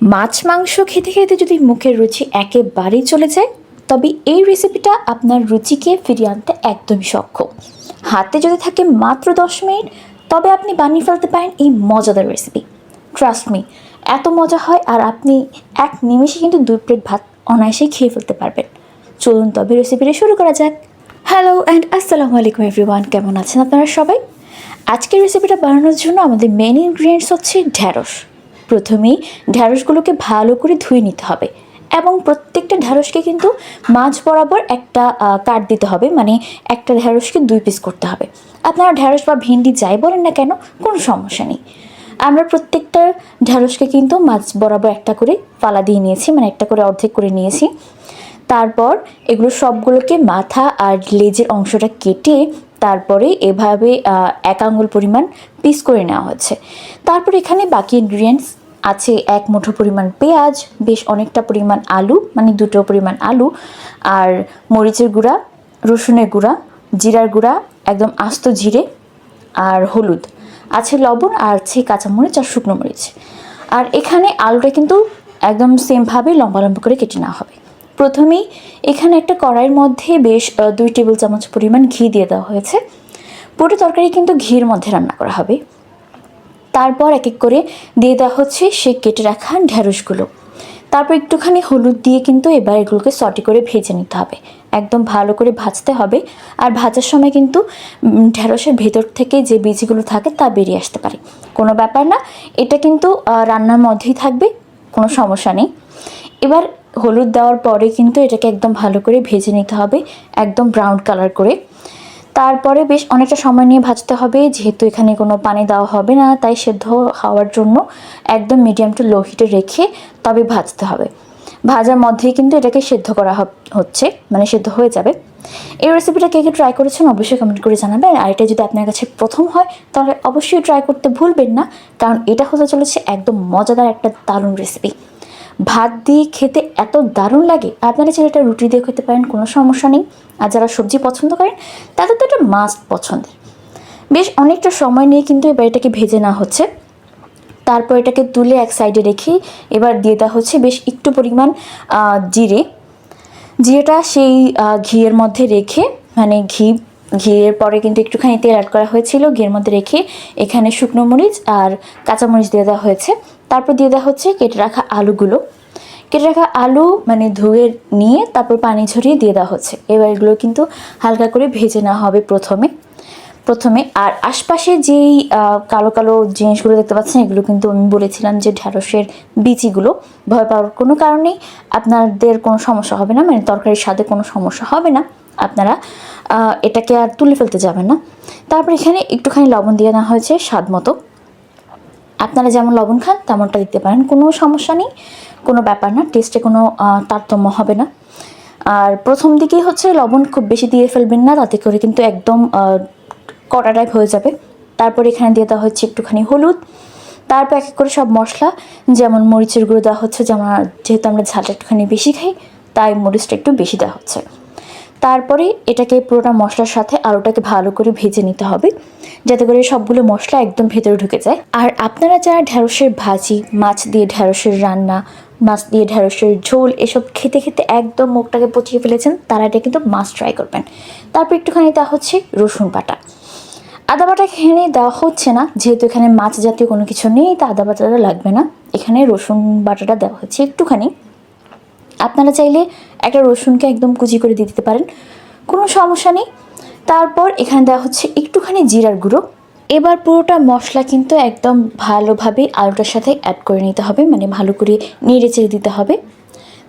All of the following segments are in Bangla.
মাছ, মাংস খেতে খেতে যদি মুখের রুচি একেবারেই চলে যায়, তবে এই রেসিপিটা আপনার রুচিকে ফিরিয়ে আনতে একদমই সক্ষম। হাতে যদি থাকে মাত্র দশ মিনিট, তবে আপনি বানিয়ে ফেলতে পারেন এই মজাদার রেসিপি ট্রাস্ট মি এত মজা হয় আর আপনি এক নিমেষে কিন্তু দুই প্লেট ভাত অনায়াসেই খেয়ে ফেলতে পারবেন। চলুন তবে রেসিপিটা শুরু করা যাক। হ্যালো অ্যান্ড আসসালামু আলাইকুম এভরিওয়ান কেমন আছেন আপনারা সবাই? আজকের রেসিপিটা বানানোর জন্য আমাদের মেন ইনগ্রিডিয়েন্টস হচ্ছে ঢ্যাঁড়স প্রথমেই ঢ্যাঁড়সগুলোকে ভালো করে ধুয়ে নিতে হবে এবং প্রত্যেকটা ঢ্যাঁড়সকে কিন্তু মাছ বরাবর একটা কাট দিতে হবে। মানে একটা ঢ্যাঁড়সকে দুই পিস করতে হবে। আপনারা ঢ্যাঁড়স বা ভেন্ডি যাই বলেন না কেন, কোনো সমস্যা নেই। আমরা প্রত্যেকটা ঢ্যাঁড়সকে কিন্তু মাছ বরাবর একটা করে পালা দিয়ে নিয়েছি মানে একটা করে অর্ধেক করে নিয়েছি। তারপর এগুলো সবগুলোকে মাথা আর লেজের অংশটা কেটে তারপরে এভাবে এক আঙুল পরিমাণ পিস করে নেওয়া হচ্ছে। তারপর এখানে বাকি ইনগ্রিডিয়েন্টস আছে এক মুঠো পরিমাণ পেঁয়াজ, বেশ অনেকটা পরিমাণ আলু মানে দুটো পরিমাণ আলু, আর মরিচের গুঁড়া, রসুনের গুঁড়া, জিরার গুঁড়া, একদম আস্ত জিরে আর হলুদ। আছে লবণ, আর আছে কাঁচামরিচ আর শুকনো মরিচ। আর এখানে আলুটা কিন্তু একদম সেমভাবে লম্বা লম্বা করে কেটে নেওয়া হবে। প্রথমেই এখানে একটা কড়াইয়ের মধ্যে বেশ দুই টেবিল চামচ পরিমাণ ঘি দিয়ে দেওয়া হয়েছে। পুরো তরকারি কিন্তু ঘির মধ্যে রান্না করা হবে। তারপর এক এক করে দিয়ে দেওয়া হচ্ছে সে কেটে রাখা ঢ্যাঁড়সগুলো তারপর একটুখানি হলুদ দিয়ে কিন্তু এবার এগুলোকে সটি করে ভেজে নিতে হবে। একদম ভালো করে ভাজতে হবে আর ভাজার সময় কিন্তু ঢ্যাঁড়সের ভেতর থেকে যে বীজগুলো থাকে তা বেরিয়ে আসতে পারে। কোনো ব্যাপার না, এটা কিন্তু রান্নার মধ্যেই থাকবে, কোনো সমস্যা নেই। এবার হলুদ দেওয়ার পরে কিন্তু এটাকে একদম ভালো করে ভেজে নিতে হবে, একদম ব্রাউন কালার করে। তারপরে বেশ অনেকটা সময় নিয়ে ভাজতে হবে, যেহেতু এখানে কোনো পানি দেওয়া হবে না, তাই সেদ্ধ হওয়ার জন্য একদম মিডিয়াম টু লো হিটে রেখে তবে ভাজতে হবে। ভাজার মধ্যেই কিন্তু এটাকে সেদ্ধ করা হচ্ছে মানে সেদ্ধ হয়ে যাবে। এই রেসিপিটা কে কে ট্রাই করেছেন অবশ্যই কমেন্ট করে জানাবেন। আর এটা যদি আপনার কাছে প্রথম হয়, তাহলে অবশ্যই ট্রাই করতে ভুলবেন না, কারণ এটা হতে চলেছে একদম মজাদার একটা দারুণ রেসিপি ভাত দিয়ে খেতে এত দারুণ লাগে। আপনারা চাইলে এটা রুটি দিয়ে খেতে পারেন, কোনো সমস্যা নেই। আর যারা সবজি পছন্দ করেন, তাদের তো এটা মাস্ট পছন্দের। বেশ অনেকটা সময় নিয়ে কিন্তু এবার এটাকে ভেজে নেওয়া হচ্ছে। তারপর এটাকে তুলে এক সাইডে রেখে এবার দিয়ে দেওয়া হচ্ছে বেশ একটু পরিমাণ জিরে। জিরেটা সেই ঘিয়ের মধ্যে রেখে মানে ঘি ঘিয়ের পরে কিন্তু একটুখানি তেল অ্যাড করা হয়েছিল, ঘিয়ের মধ্যে রেখে এখানে শুকনো মরিচ আর কাঁচামরিচ দিয়ে দেওয়া হয়েছে। তারপর দিয়ে দেওয়া হচ্ছে কেটে রাখা আলুগুলো। কেটে রাখা আলু মানে ধুয়ে নিয়ে তারপর পানি ঝরিয়ে দিয়ে দেওয়া হচ্ছে। এবার এগুলো কিন্তু হালকা করে ভেজে নেওয়া হবে প্রথমে। প্রথমে আর আশপাশে যেই কালো কালো জিনিসগুলো দেখতে পাচ্ছেন, এগুলো কিন্তু আমি বলেছিলাম যে ঢ্যাঁড়সের বিচিগুলো। ভয় পাওয়ার কোনো কারণেই আপনাদের কোনো সমস্যা হবে না মানে তরকারির স্বাদে কোনো সমস্যা হবে না। আপনারা এটাকে আর তুলে ফেলতে যাবেন না। তারপর এখানে একটুখানি লবণ দিয়ে নেওয়া হয়েছে স্বাদ মতো। আপনারা যেমন লবণ খান, তেমনটা দিতে পারেন। কোনো সমস্যা নেই, কোনো ব্যাপার না টেস্টে কোনো তারতম্য হবে না। আর প্রথম দিকেই হচ্ছে লবণ খুব বেশি দিয়ে ফেলবেন না, তাতে করে কিন্তু একদম কড়া টাইপ হয়ে যাবে। তারপর এখানে দিয়ে দেওয়া হচ্ছে একটুখানি হলুদ। তারপর এক এক করে সব মশলা, যেমন মরিচের গুঁড়ো দেওয়া হচ্ছে, যেমন যেহেতু আমরা ঝালটা একটুখানি বেশি খাই, তাই মরিচটা একটু বেশি দেওয়া হচ্ছে। তারপরে এটাকে পুরোটা মশলার সাথে আলুটাকে ভালো করে ভেজে নিতে হবে, যাতে করে সবগুলো মশলা একদম ভেতরে ঢুকে যায়। আর আপনারা যারা ঢ্যাঁড়সের ভাজি, মাছ দিয়ে ঢ্যাঁড়সের রান্না, মাছ দিয়ে ঢ্যাঁড়সের ঝোল এসব খেতে খেতে একদম মুখটাকে পচিয়ে ফেলেছেন, তারা এটা কিন্তু মাছ ট্রাই করবেন। তারপর একটুখানি তা হচ্ছে রসুন বাটা। আদা বাটা এখানে দেওয়া হচ্ছে না, যেহেতু এখানে মাছ জাতীয় কোনো কিছু নেই, তা আদা বাটাটা লাগবে না। এখানে রসুন বাটাটা দেওয়া হচ্ছে একটুখানি। আপনারা চাইলে একটা রসুনকে একদম কুচি করে দিয়ে দিতে পারেন, কোনো সমস্যা নেই। তারপর এখানে দেওয়া হচ্ছে একটুখানি জিরার গুঁড়ো। এবার পুরোটা মশলা কিন্তু একদম ভালোভাবে আলুটার সাথে অ্যাড করে নিতে হবে মানে ভালো করে নেড়ে চেড়ে দিতে হবে।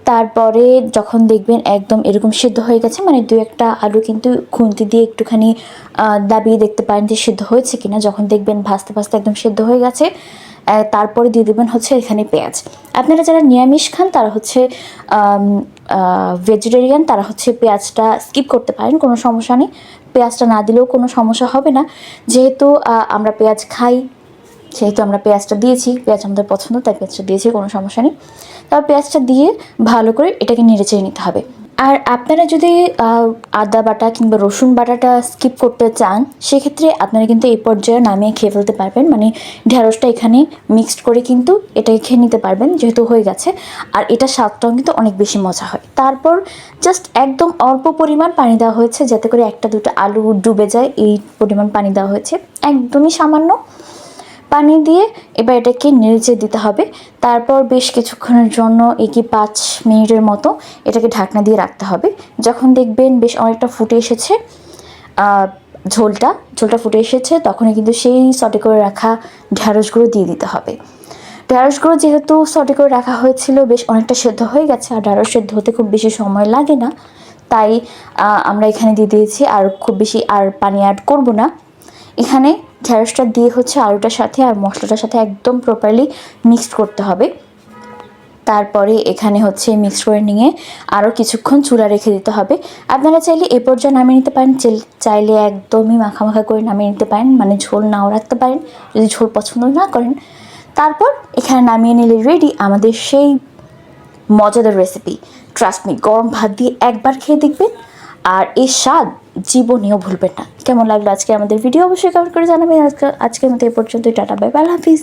তারপরে যখন দেখবেন একদম এরকম সিদ্ধ হয়ে গেছে মানে দু একটা আলু কিন্তু খুন্তি দিয়ে একটুখানি দাবিয়ে দেখতে পারেন যে সিদ্ধ হয়েছে কিনা। যখন দেখবেন ভাজতে ভাজতে একদম সিদ্ধ হয়ে গেছে তারপরে দিয়ে দেবেন হচ্ছে এখানে পেঁয়াজ। আপনারা যারা নিরামিষ খান, তারা হচ্ছে ভেজিটেরিয়ান তারা হচ্ছে পেঁয়াজটা স্কিপ করতে পারেন, কোনো সমস্যা নেই। পেঁয়াজটা না দিলেও কোনো সমস্যা হবে না। যেহেতু আমরা পেঁয়াজ খাই যেহেতু আমরা পেঁয়াজটা দিয়েছি, পেঁয়াজ আমাদের পছন্দ, তাই পেঁয়াজটা দিয়েছি, কোনো সমস্যা নেই। তারপর পেঁয়াজটা দিয়ে ভালো করে এটাকে নেড়ে চেড়ে নিতে হবে। আর আপনারা যদি আদা বাটা কিংবা রসুন বাটাটা স্কিপ করতে চান, সেক্ষেত্রে আপনারা কিন্তু এই পর্যায়ে নামিয়ে খেয়ে ফেলতে পারবেন। মানে ঢেঁড়সটা এখানে মিক্সড করে কিন্তু এটাকে খেয়ে নিতে পারবেন, যেহেতু হয়ে গেছে। আর এটা স্বাদটাও কিন্তু অনেক বেশি মজা হয়। তারপর জাস্ট একদম অল্প পরিমাণ পানি দেওয়া হয়েছে, যাতে করে একটা দুটো আলু ডুবে যায়, এই পরিমাণ পানি দেওয়া হয়েছে। একদমই সামান্য। পানি দিয়ে এবার এটাকে নেড়েচে দিতে হবে। তারপর বেশ কিছুক্ষণের জন্য একে পাঁচ মিনিটের মতো এটাকে ঢাকনা দিয়ে রাখতে হবে। যখন দেখবেন বেশ অনেকটা ফুটে এসেছে ঝোলটা ঝোলটা ফুটে এসেছে, তখনই কিন্তু সেই সটে করে রাখা ঢ্যাঁড়সগুলো দিয়ে দিতে হবে। ঢ্যাঁড়সগুলো যেহেতু সটে করে রাখা হয়েছিল, বেশ অনেকটা সেদ্ধ হয়ে গেছে, আর ঢ্যাঁড়স সেদ্ধ হতে খুব বেশি সময় লাগে না। তাই আমরা এখানে দিয়ে দিয়েছি, আর খুব বেশি আর পানি অ্যাড করব না। এখানে ঢ্যাঁড়সটা দিয়ে হচ্ছে আলুটার সাথে আর মশলাটার সাথে একদম প্রপারলি মিক্সড করতে হবে। তারপরে এখানে হচ্ছে মিক্স করে নিয়ে আরও কিছুক্ষণ চুলা রেখে দিতে হবে। আপনারা চাইলে এ পর্যায়ে নামিয়ে নিতে পারেন চাইলে একদমই মাখা মাখা করে নামিয়ে নিতে পারেন মানে ঝোল নাও রাখতে পারেন, যদি ঝোল পছন্দ না করেন। তারপর এখানে নামিয়ে নিলে রেডি আমাদের সেই মজাদার রেসিপি ট্রাস্ট মি গরম ভাত দিয়ে একবার খেয়ে দেখবেন। আর এর স্বাদ জীবনেও ভুলবেন না। কেমন লাগল আজকে আমাদের ভিডিও অবশ্যই কমেন্ট করে জানাবেন। আজকে আজকের মতো এ পর্যন্ত টাটা বাই আল্লাহ হাফিজ।